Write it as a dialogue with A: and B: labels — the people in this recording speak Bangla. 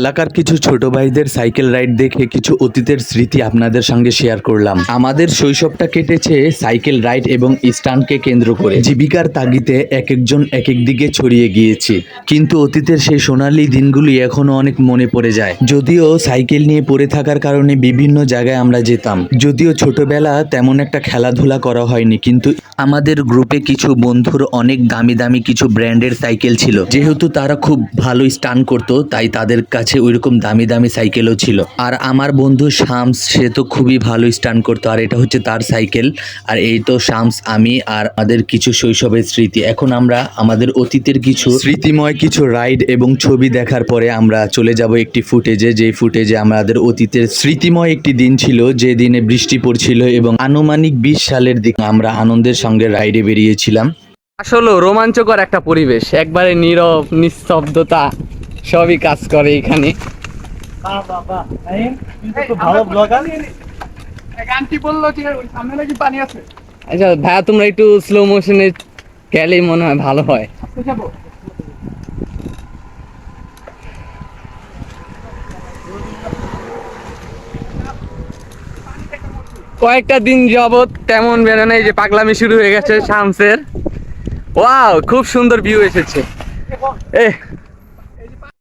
A: এলাকার কিছু ছোট ভাইদের সাইকেল রাইড দেখে কিছু অতীতের স্মৃতি আপনাদের সঙ্গে শেয়ার করলাম। আমাদের শৈশবটা কেটেছে সাইকেল রাইড এবং স্টান্টকে কেন্দ্র করে। জীবিকার তাগিদে এক একজন এক এক দিকে ছড়িয়ে গিয়েছি। কিন্তু অতীতের সেই সোনালি দিনগুলি এখনও অনেক মনে পড়ে যায়। যদিও সাইকেল নিয়ে পড়ে থাকার কারণে বিভিন্ন জায়গায় আমরা যেতাম। যদিও ছোটবেলা তেমন একটা খেলাধুলা করা হয়নি, কিন্তু আমাদের গ্রুপে কিছু বন্ধুর অনেক দামি দামি কিছু ব্র্যান্ডের সাইকেল ছিল। যেহেতু তারা খুব ভালো স্টান করতো, তাই তাদের কাছে ওইরকম দামি দামি সাইকেলও ছিল। আর আমার বন্ধু শামস সে তো খুবই ভালো স্টান করতো। আর এটা হচ্ছে তার সাইকেল। আর এই তো শামস আমি আর আমাদের কিছু শৈশবের স্মৃতি। এখন আমরা আমাদের অতীতের কিছু স্মৃতিময় কিছু রাইড এবং ছবি দেখার পরে আমরা চলে যাব একটি ফুটেজে যে ফুটেজে আমাদের অতীতের স্মৃতিময় একটি দিন ছিল যে দিনে বৃষ্টি পড়ছিল এবং আনুমানিক বিশ সালের দিকে আমরা আনন্দের সঙ্গে রাইডে বেরিয়েছিলাম।
B: আসলে রোমাঞ্চকর একটা পরিবেশ একবারে নীরব নিস্তব্ধতা। সবই কাজ করে এখানে। আচ্ছা ভাইয়া, তোমরা একটু স্লো মোশনে গেলেই মনে হয় ভালো হয়। কয়েকটা দিন যাবৎ তেমন বেরো নেই যে পাগলামি শুরু হয়ে গেছে শামসের। ওয়াও, খুব সুন্দর ভিউ এসেছে। এ